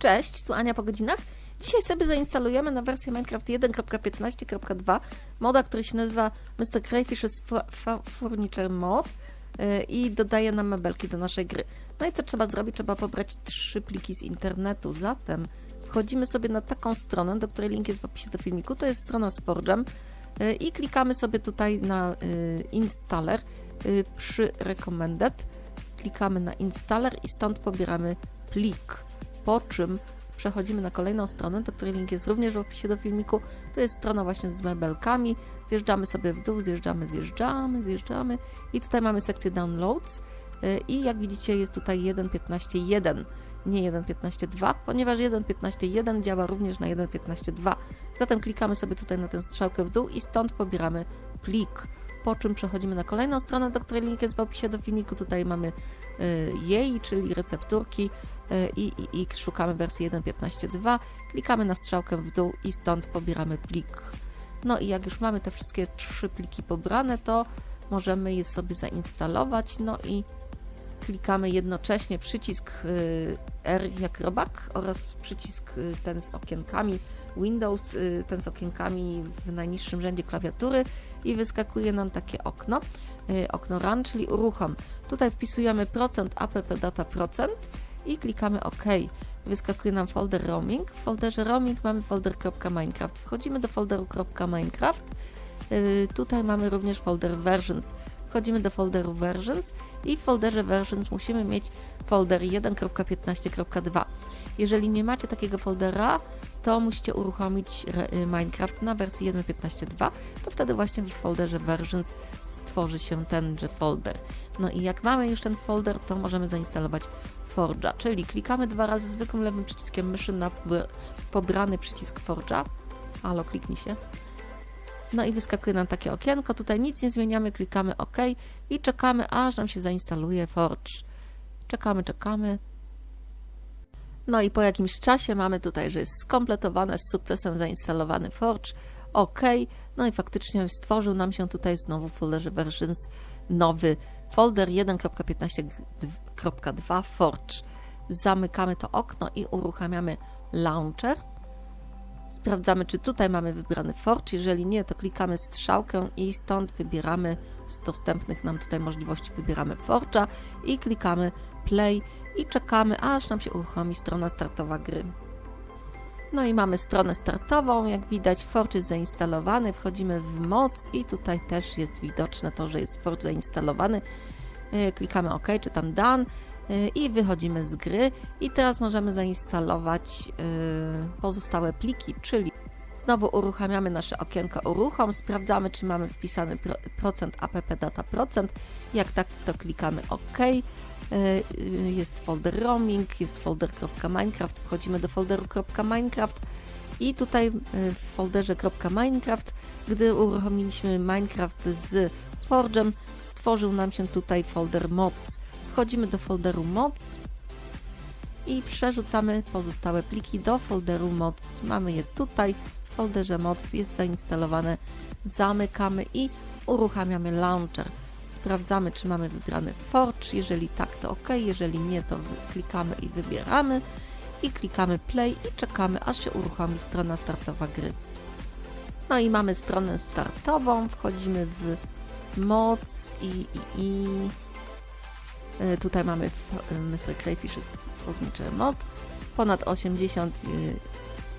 Cześć, tu Ania po godzinach. Dzisiaj sobie zainstalujemy na wersję Minecraft 1.15.2 moda, który się nazywa Mr. Crayfish's Fu- Fu- Furniture Mod yy, i dodaje nam mebelki do naszej gry. No i co trzeba zrobić? Trzeba pobrać trzy pliki z internetu. Zatem wchodzimy sobie na taką stronę, do której link jest w opisie do filmiku. To jest strona z Forge'em yy, i klikamy sobie tutaj na yy, installer przy recommended. Klikamy na installer i stąd pobieramy plik. Po czym przechodzimy na kolejną stronę, do której link jest również w opisie do filmiku. To jest strona właśnie z mebelkami. Zjeżdżamy sobie w dół, zjeżdżamy, zjeżdżamy, zjeżdżamy i tutaj mamy sekcję downloads yy, i jak widzicie jest tutaj 1.15.1 nie 1.15.2, ponieważ 1.15.1 działa również na 1.15.2. Zatem klikamy sobie tutaj na tę strzałkę w dół i stąd pobieramy plik. Po czym przechodzimy na kolejną stronę, do której link jest w opisie do filmiku. Tutaj mamy y, jej, czyli recepturki y, i, i, i szukamy wersji 1.15.2. Klikamy na strzałkę w dół i stąd pobieramy plik. No i jak już mamy te wszystkie trzy pliki pobrane, to możemy je sobie zainstalować. No i klikamy jednocześnie przycisk y, R jak robak oraz przycisk y, ten z okienkami Windows, y, ten z okienkami w najniższym rzędzie klawiatury i wyskakuje nam takie okno, y, okno run, czyli uruchom. Tutaj wpisujemy procent app data procent i klikamy OK. Wyskakuje nam folder roaming. W folderze roaming mamy folder .minecraft. Wchodzimy do folderu .minecraft. Y, Tutaj mamy również folder versions. Wchodzimy do folderu versions i w folderze versions musimy mieć folder 1.15.2. Jeżeli nie macie takiego foldera, to musicie uruchomić y, Minecraft na wersji 1.15.2, to wtedy właśnie w folderze versions stworzy się tenże folder. No i jak mamy już ten folder, to możemy zainstalować Forge'a, czyli klikamy dwa razy zwykłym lewym przyciskiem myszy na pobr- pobrany przycisk Forge'a. Halo, kliknij się. No i wyskakuje nam takie okienko, tutaj nic nie zmieniamy, klikamy OK i czekamy, aż nam się zainstaluje Forge. Czekamy, czekamy. No i po jakimś czasie mamy tutaj, że jest skompletowane, z sukcesem zainstalowany Forge. OK. No i faktycznie stworzył nam się tutaj znowu w folderze versions nowy folder 1.15.2 Forge. Zamykamy to okno i uruchamiamy launcher. Sprawdzamy, czy tutaj mamy wybrany Forge. Jeżeli nie, to klikamy strzałkę i stąd wybieramy z dostępnych nam tutaj możliwości wybieramy Forge'a i klikamy Play i czekamy, aż nam się uruchomi strona startowa gry. No i mamy stronę startową, jak widać Forge jest zainstalowany, wchodzimy w moc i tutaj też jest widoczne to, że jest Forge zainstalowany. Yy, Klikamy OK, czy tam Done i wychodzimy z gry. I teraz możemy zainstalować yy, pozostałe pliki, czyli znowu uruchamiamy nasze okienko uruchom, sprawdzamy czy mamy wpisany pro, procent app data procent, jak tak to klikamy OK. Yy, Jest folder roaming, jest folder .minecraft, wchodzimy do folderu .minecraft. I tutaj w folderze .minecraft, gdy uruchomiliśmy Minecraft z Forge'em, stworzył nam się tutaj folder mods. Wchodzimy do folderu mods i przerzucamy pozostałe pliki do folderu mods. Mamy je tutaj w folderze mods, jest zainstalowane. Zamykamy i uruchamiamy launcher. Sprawdzamy, czy mamy wybrany Forge. Jeżeli tak, to OK. Jeżeli nie, to klikamy i wybieramy. I klikamy play i czekamy, aż się uruchomi strona startowa gry. No i mamy stronę startową. Wchodzimy w moc i, i, i tutaj mamy f- Mr. Crayfish's Furniture Mod. Ponad 80 e,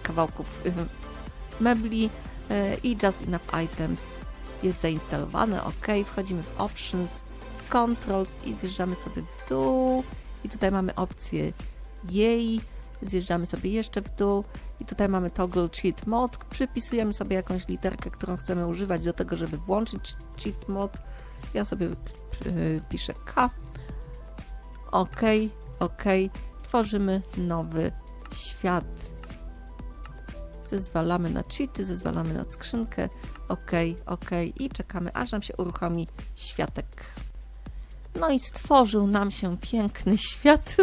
kawałków e, mebli e, i Just Enough Items jest zainstalowane. OK, wchodzimy w Options, Controls i zjeżdżamy sobie w dół. I tutaj mamy opcję jej, zjeżdżamy sobie jeszcze w dół i tutaj mamy toggle cheat mode. Przypisujemy sobie jakąś literkę, którą chcemy używać do tego, żeby włączyć cheat mode. Ja sobie piszę K. OK, OK. Tworzymy nowy świat. Zezwalamy na cheaty, zezwalamy na skrzynkę. OK, OK i czekamy, aż nam się uruchomi światek. No i stworzył nam się piękny świat,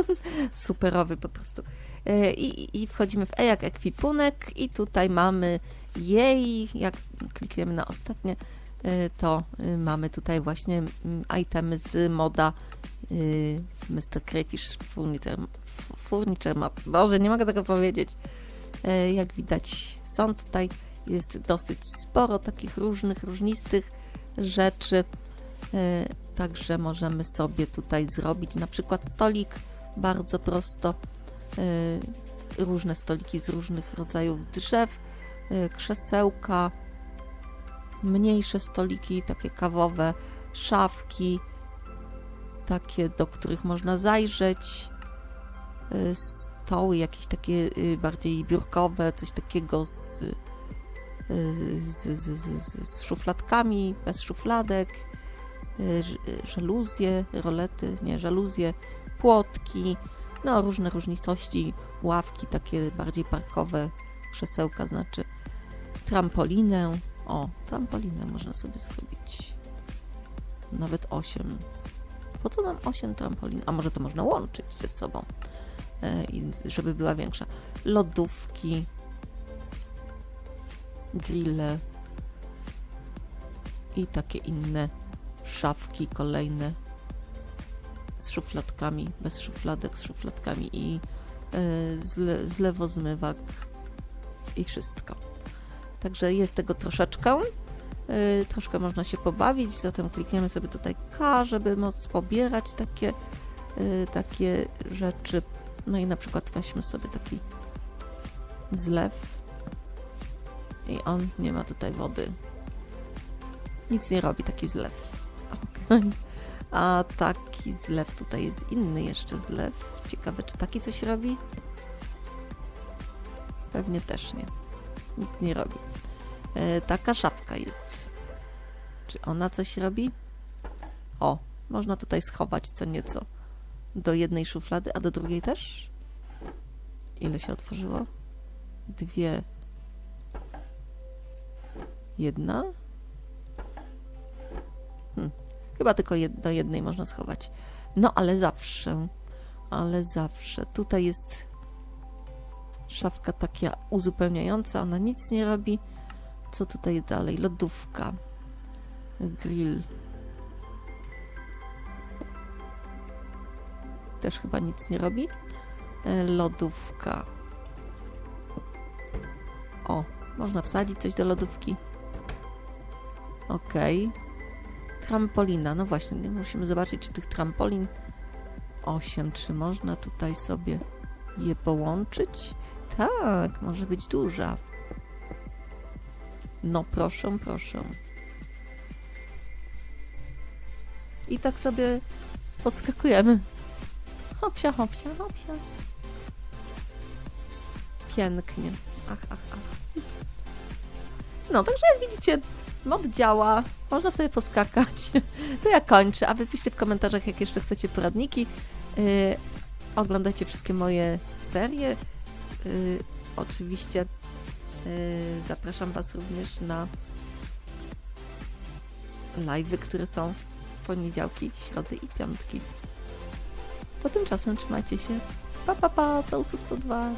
superowy po prostu. E, I, I wchodzimy w E jak ekwipunek i tutaj mamy jej, jak klikniemy na ostatnie, e, to e, mamy tutaj właśnie mm, itemy z moda y, Mr. Crayfish Furniture, Furniture Mat. Boże, nie mogę tego powiedzieć. E, Jak widać, są tutaj, jest dosyć sporo takich różnych, różnistych rzeczy. E, Także możemy sobie tutaj zrobić na przykład stolik bardzo prosto. E, Różne stoliki z różnych rodzajów drzew, krzesełka, mniejsze stoliki, takie kawowe, szafki, takie, do których można zajrzeć, y, stoły jakieś takie y, bardziej biurkowe, coś takiego z, y, z, z, z, z, szufladkami, bez szufladek, y, y, żaluzje, rolety, nie, żaluzje, płotki, no różne różnicości, ławki takie bardziej parkowe, krzesełka, znaczy trampolinę, o, trampolinę można sobie zrobić. Nawet 8. Po co nam 8 trampolin? A może to można łączyć ze sobą, e, żeby była większa. Lodówki, grille i takie inne szafki kolejne z szufladkami, bez szufladek, z szufladkami i e, zle, zlewozmywak i wszystko. Także jest tego troszeczkę. Yy, troszkę można się pobawić, zatem klikniemy sobie tutaj K, żeby móc pobierać takie, yy, takie rzeczy. No i na przykład weźmy sobie taki zlew i on nie ma tutaj wody. Nic nie robi taki zlew. Okej. A taki zlew tutaj jest inny jeszcze zlew. Ciekawe, czy taki coś robi? Pewnie też nie. Nic nie robi. E, taka szafka jest. Czy ona coś robi? O, można tutaj schować co nieco do jednej szuflady, a do drugiej też? Ile się otworzyło? Dwie. Jedna? Hm. Chyba tylko jed do jednej można schować. No, ale zawsze, ale zawsze. Tutaj jest szafka taka uzupełniająca, ona nic nie robi. Co tutaj dalej? Lodówka. Grill. Też chyba nic nie robi. E, Lodówka. O, można wsadzić coś do lodówki. Okej. Trampolina. No właśnie, musimy zobaczyć, czy tych trampolin 8, czy można tutaj sobie je połączyć? Tak, może być duża. No proszę, proszę. I tak sobie podskakujemy. Hopsia, hopsia, hopsia. Pięknie. Ach, ach, ach. No, także jak widzicie, mod działa. Można sobie poskakać. To ja kończę, a wy piszcie w komentarzach, jak jeszcze chcecie poradniki. Yy, oglądajcie wszystkie moje serie. Yy, oczywiście Zapraszam Was również na live'y, które są w poniedziałki, środy i piątki. To tymczasem trzymajcie się. Pa, pa, pa, całusów 102.